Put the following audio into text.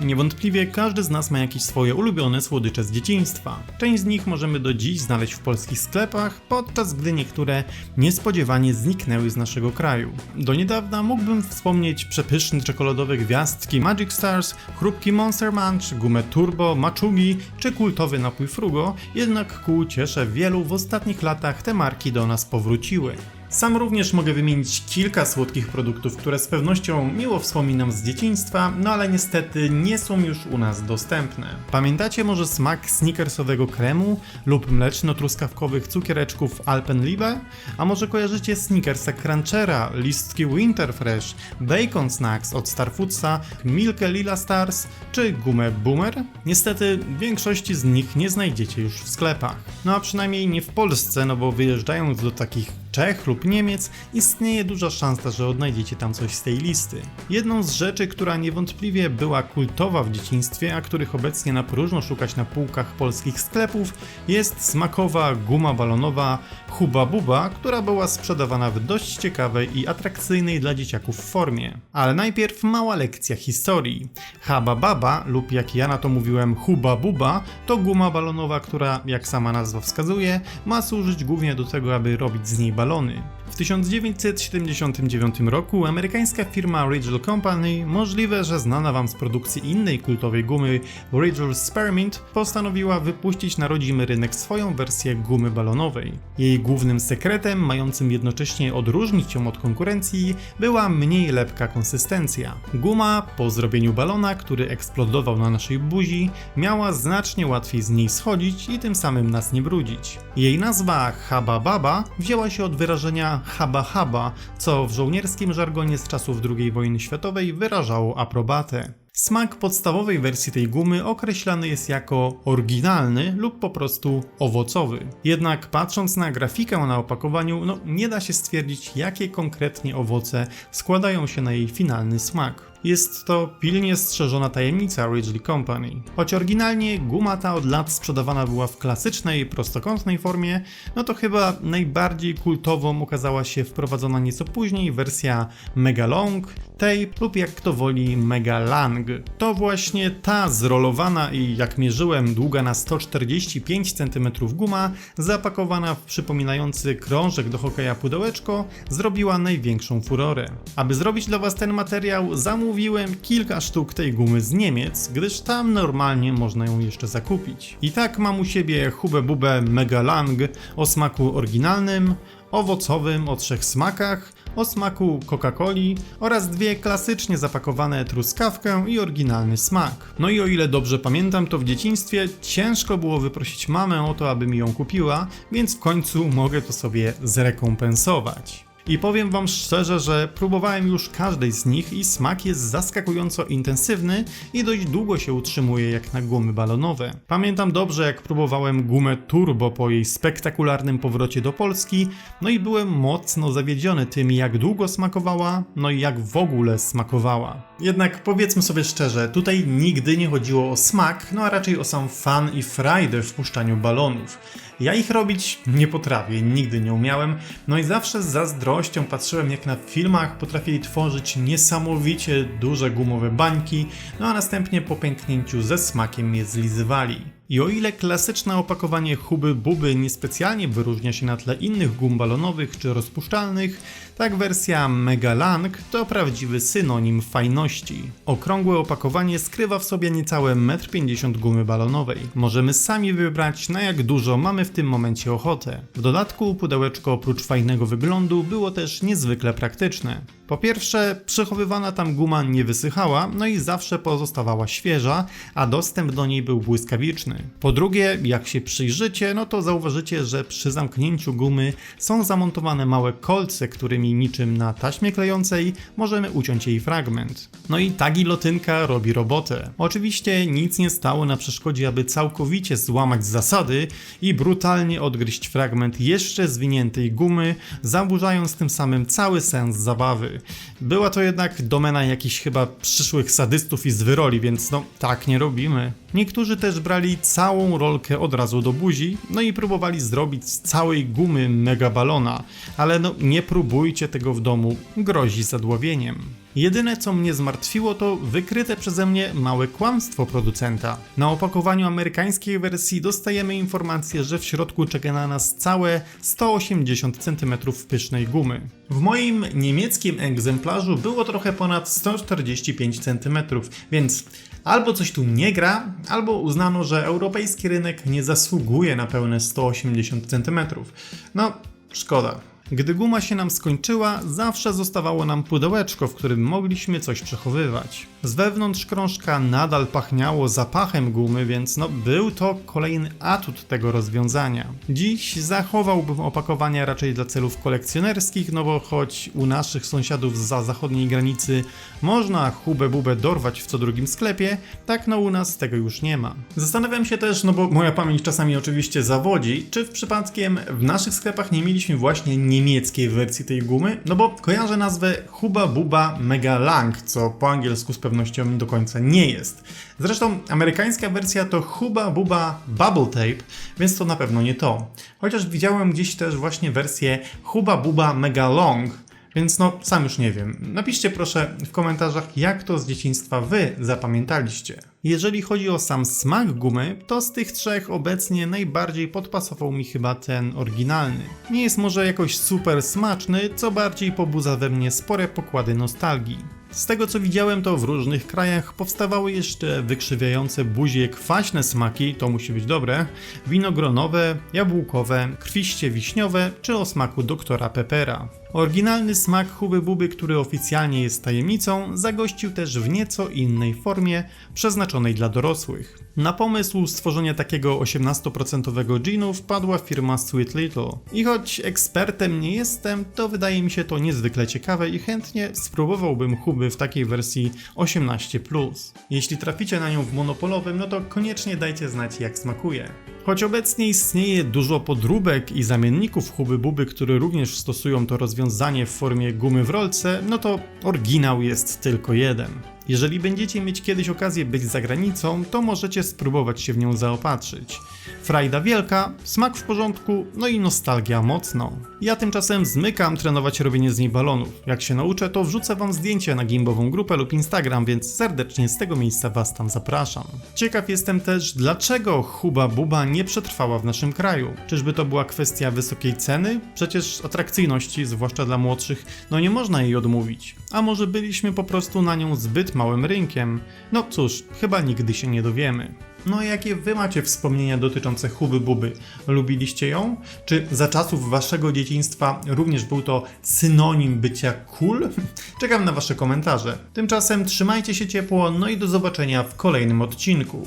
Niewątpliwie każdy z nas ma jakieś swoje ulubione słodycze z dzieciństwa. Część z nich możemy do dziś znaleźć w polskich sklepach, podczas gdy niektóre niespodziewanie zniknęły z naszego kraju. Do niedawna mógłbym wspomnieć przepyszne czekoladowe gwiazdki Magic Stars, chrupki Monster Munch, gumę Turbo, Maczugi czy kultowy napój Frugo, jednak ku ciesze wielu w ostatnich latach te marki do nas powróciły. Sam również mogę wymienić kilka słodkich produktów, które z pewnością miło wspominam z dzieciństwa, no ale niestety nie są już u nas dostępne. Pamiętacie może smak snickersowego kremu lub mleczno-truskawkowych cukiereczków Alpenliebe? A może kojarzycie snickersa Crunchera, listki Winterfresh, Bacon Snacks od Starfoodsa, Milkę Lila Stars czy gumę Boomer? Niestety większości z nich nie znajdziecie już w sklepach. No a przynajmniej nie w Polsce, no bo wyjeżdżając do takich Czech lub Niemiec, istnieje duża szansa, że odnajdziecie tam coś z tej listy. Jedną z rzeczy, która niewątpliwie była kultowa w dzieciństwie, a których obecnie na próżno szukać na półkach polskich sklepów, jest smakowa guma balonowa Huba Buba, która była sprzedawana w dość ciekawej i atrakcyjnej dla dzieciaków formie. Ale najpierw mała lekcja historii. Haba Baba, lub jak ja na to mówiłem Huba Buba, to guma balonowa, która, jak sama nazwa wskazuje, ma służyć głównie do tego, aby robić z niej balony. W 1979 roku amerykańska firma Rigel Company, możliwe, że znana wam z produkcji innej kultowej gumy Rigel Spearmint, postanowiła wypuścić na rodzimy rynek swoją wersję gumy balonowej. Jej głównym sekretem, mającym jednocześnie odróżnić ją od konkurencji, była mniej lepka konsystencja. Guma, po zrobieniu balona, który eksplodował na naszej buzi, miała znacznie łatwiej z niej schodzić i tym samym nas nie brudzić. Jej nazwa Haba Baba wzięła się od wyrażenia haba haba, co w żołnierskim żargonie z czasów II wojny światowej wyrażało aprobatę. Smak podstawowej wersji tej gumy określany jest jako oryginalny lub po prostu owocowy. Jednak patrząc na grafikę na opakowaniu, no nie da się stwierdzić, jakie konkretnie owoce składają się na jej finalny smak. Jest to pilnie strzeżona tajemnica Ridgely Company. Choć oryginalnie guma ta od lat sprzedawana była w klasycznej, prostokątnej formie, no to chyba najbardziej kultową okazała się wprowadzona nieco później wersja Mega Long, Tape lub jak kto woli Mega Lang. To właśnie ta zrolowana i jak mierzyłem długa na 145 cm guma, zapakowana w przypominający krążek do hokeja pudełeczko, zrobiła największą furorę. Aby zrobić dla Was ten materiał, zamówiłem kilka sztuk tej gumy z Niemiec, gdyż tam normalnie można ją jeszcze zakupić. I tak mam u siebie Hubę Bubę Mega Lang o smaku oryginalnym, owocowym o trzech smakach, o smaku Coca-Coli oraz dwie klasycznie zapakowane truskawkę i oryginalny smak. No i o ile dobrze pamiętam, to w dzieciństwie ciężko było wyprosić mamę o to, aby mi ją kupiła, więc w końcu mogę to sobie zrekompensować. I powiem Wam szczerze, że próbowałem już każdej z nich i smak jest zaskakująco intensywny i dość długo się utrzymuje jak na gumy balonowe. Pamiętam dobrze jak próbowałem gumę Turbo po jej spektakularnym powrocie do Polski, no i byłem mocno zawiedziony tym jak długo smakowała, no i jak w ogóle smakowała. Jednak powiedzmy sobie szczerze, tutaj nigdy nie chodziło o smak, no a raczej o sam fan i frajdę w puszczaniu balonów. Ja ich robić nie potrafię, nigdy nie umiałem, no i zawsze z zazdrością patrzyłem jak na filmach potrafili tworzyć niesamowicie duże gumowe bańki, no a następnie po pęknięciu ze smakiem je zlizywali. I o ile klasyczne opakowanie Huby Buby niespecjalnie wyróżnia się na tle innych gum balonowych czy rozpuszczalnych, tak wersja Mega Lang to prawdziwy synonim fajności. Okrągłe opakowanie skrywa w sobie niecałe 1,50 m gumy balonowej. Możemy sami wybrać na jak dużo mamy w tym momencie ochotę. W dodatku pudełeczko oprócz fajnego wyglądu było też niezwykle praktyczne. Po pierwsze, przechowywana tam guma nie wysychała, no i zawsze pozostawała świeża, a dostęp do niej był błyskawiczny. Po drugie, jak się przyjrzycie, no to zauważycie, że przy zamknięciu gumy są zamontowane małe kolce, którymi niczym na taśmie klejącej możemy uciąć jej fragment. No i ta gilotynka robi robotę. Oczywiście nic nie stało na przeszkodzie, aby całkowicie złamać zasady i brutalnie odgryźć fragment jeszcze zwiniętej gumy, zaburzając tym samym cały sens zabawy. Była to jednak domena jakichś chyba przyszłych sadystów i zwyroli, więc no tak nie robimy. Niektórzy też brali całą rolkę od razu do buzi, no i próbowali zrobić z całej gumy mega balona, ale no nie próbujcie tego w domu, grozi zadławieniem. Jedyne co mnie zmartwiło to wykryte przeze mnie małe kłamstwo producenta. Na opakowaniu amerykańskiej wersji dostajemy informację, że w środku czeka na nas całe 180 cm pysznej gumy. W moim niemieckim egzemplarzu było trochę ponad 145 cm, więc albo coś tu nie gra, albo uznano, że europejski rynek nie zasługuje na pełne 180 cm. No, szkoda. Gdy guma się nam skończyła, zawsze zostawało nam pudełeczko, w którym mogliśmy coś przechowywać. Z wewnątrz krążka nadal pachniało zapachem gumy, więc no był to kolejny atut tego rozwiązania. Dziś zachowałbym opakowania raczej dla celów kolekcjonerskich, no bo choć u naszych sąsiadów za zachodniej granicy można hubę bubę dorwać w co drugim sklepie, tak no u nas tego już nie ma. Zastanawiam się też, no bo moja pamięć czasami oczywiście zawodzi, czy w przypadkiem w naszych sklepach nie mieliśmy właśnie niemieckiej wersji tej gumy, no bo kojarzę nazwę Huba Buba Mega Lang, co po angielsku z pewnością do końca nie jest. Zresztą amerykańska wersja to Huba Buba Bubble Tape, więc to na pewno nie to. Chociaż widziałem gdzieś też właśnie wersję Huba Buba Mega Long, więc no, sam już nie wiem. Napiszcie proszę w komentarzach, jak to z dzieciństwa wy zapamiętaliście. Jeżeli chodzi o sam smak gumy, to z tych trzech obecnie najbardziej podpasował mi chyba ten oryginalny. Nie jest może jakoś super smaczny, co bardziej pobudza we mnie spore pokłady nostalgii. Z tego co widziałem, to w różnych krajach powstawały jeszcze wykrzywiające buzię kwaśne smaki, to musi być dobre, winogronowe, jabłkowe, krwiście wiśniowe czy o smaku doktora Pepera. Oryginalny smak Huby Buby, który oficjalnie jest tajemnicą, zagościł też w nieco innej formie, przeznaczonej dla dorosłych. Na pomysł stworzenia takiego 18% ginu wpadła firma Sweet Little. I choć ekspertem nie jestem, to wydaje mi się to niezwykle ciekawe i chętnie spróbowałbym Huby w takiej wersji 18+. Jeśli traficie na nią w monopolowym, no to koniecznie dajcie znać jak smakuje. Choć obecnie istnieje dużo podróbek i zamienników Huby Buby, które również stosują to rozwiązanie w formie gumy w rolce, no to oryginał jest tylko jeden. Jeżeli będziecie mieć kiedyś okazję być za granicą, to możecie spróbować się w nią zaopatrzyć. Frajda wielka, smak w porządku, no i nostalgia mocno. Ja tymczasem zmykam trenować robienie z niej balonów. Jak się nauczę, to wrzucę wam zdjęcie na gimbową grupę lub Instagram, więc serdecznie z tego miejsca was tam zapraszam. Ciekaw jestem też, dlaczego Huba Buba nie przetrwała w naszym kraju. Czyżby to była kwestia wysokiej ceny? Przecież atrakcyjności, zwłaszcza dla młodszych, no nie można jej odmówić. A może byliśmy po prostu na nią zbyt małym rynkiem? No cóż, chyba nigdy się nie dowiemy. No a jakie wy macie wspomnienia dotyczące Huby Buby? Lubiliście ją? Czy za czasów waszego dzieciństwa również był to synonim bycia cool? Czekam na wasze komentarze. Tymczasem trzymajcie się ciepło, no i do zobaczenia w kolejnym odcinku.